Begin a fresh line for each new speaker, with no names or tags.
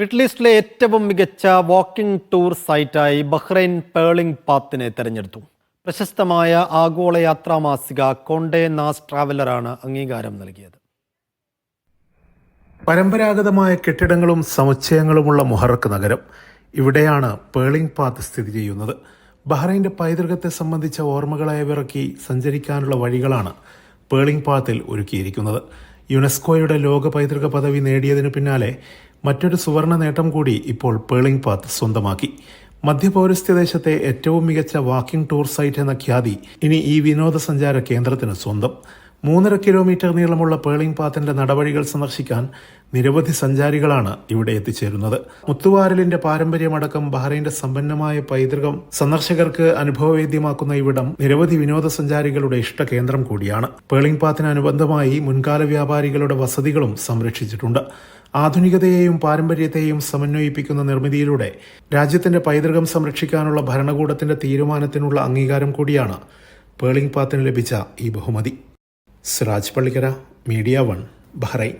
Middle ഈസ്റ്റിലെ ഏറ്റവും മികച്ച വാക്കിംഗ് ടൂർ സൈറ്റായി ബഹ്റൈൻ പേളിംഗ് പാത്തിനെ തെരഞ്ഞെടുത്തു. പ്രശസ്തമായ ആഗോള യാത്രാ മാസിക കോണ്ടേ നാസ് ട്രാവലറാണ് അംഗീകാരം നൽകിയത്.
പരമ്പരാഗതമായ കെട്ടിടങ്ങളും സമുച്ചയങ്ങളുമുള്ള മുഹറക്ക് നഗരം ഇവിടെയാണ് പേളിംഗ് പാത്ത് സ്ഥിതി ചെയ്യുന്നത്. ബഹ്റൈന്റെ പൈതൃകത്തെ സംബന്ധിച്ച ഓർമ്മകളെ വിറക്കി സഞ്ചരിക്കാനുള്ള വഴികളാണ് പേളിംഗ് പാത്തിൽ ഒരുക്കിയിരിക്കുന്നത്. യുനെസ്കോയുടെ ലോക പൈതൃക പദവി നേടിയതിനു പിന്നാലെ മറ്റൊരു സുവർണ നേട്ടം കൂടി ഇപ്പോൾ പേളിംഗ് പാത്ത് സ്വന്തമാക്കി. മധ്യപൗരസ്ത്യദേശത്തെ ഏറ്റവും മികച്ച വാക്കിംഗ് ടൂർ സൈറ്റ് എന്ന ഖ്യാതി ഇനി ഈ വിനോദസഞ്ചാര കേന്ദ്രത്തിന് സ്വന്തം. മൂന്നര കിലോമീറ്റർ നീളമുള്ള പേളിംഗ് പാത്തിന്റെ നടപടികൾ സന്ദർശിക്കാൻ നിരവധി സഞ്ചാരികളാണ് ഇവിടെ എത്തിച്ചേരുന്നത്. മുത്തുവാരലിന്റെ പാരമ്പര്യമടക്കം ബഹ്റൈന്റെ സമ്പന്നമായ പൈതൃകം സന്ദർശകർക്ക് അനുഭവവേദ്യമാക്കുന്ന ഇവിടം നിരവധി വിനോദസഞ്ചാരികളുടെ ഇഷ്ട കേന്ദ്രം കൂടിയാണ്. പേളിംഗ് പാത്തിനനുബന്ധമായി മുൻകാല വ്യാപാരികളുടെ വസതികളും സംരക്ഷിച്ചിട്ടുണ്ട്. ആധുനികതയെയും പാരമ്പര്യത്തെയും സമന്വയിപ്പിക്കുന്ന നിർമ്മിതിയിലൂടെ രാജ്യത്തിന്റെ പൈതൃകം സംരക്ഷിക്കാനുള്ള ഭരണകൂടത്തിന്റെ തീരുമാനത്തിനുള്ള അംഗീകാരം കൂടിയാണ് പേളിംഗ് പാത്തിന് ലഭിച്ച ഈ ബഹുമതി. Siraj Pallikkara media one Bahrain.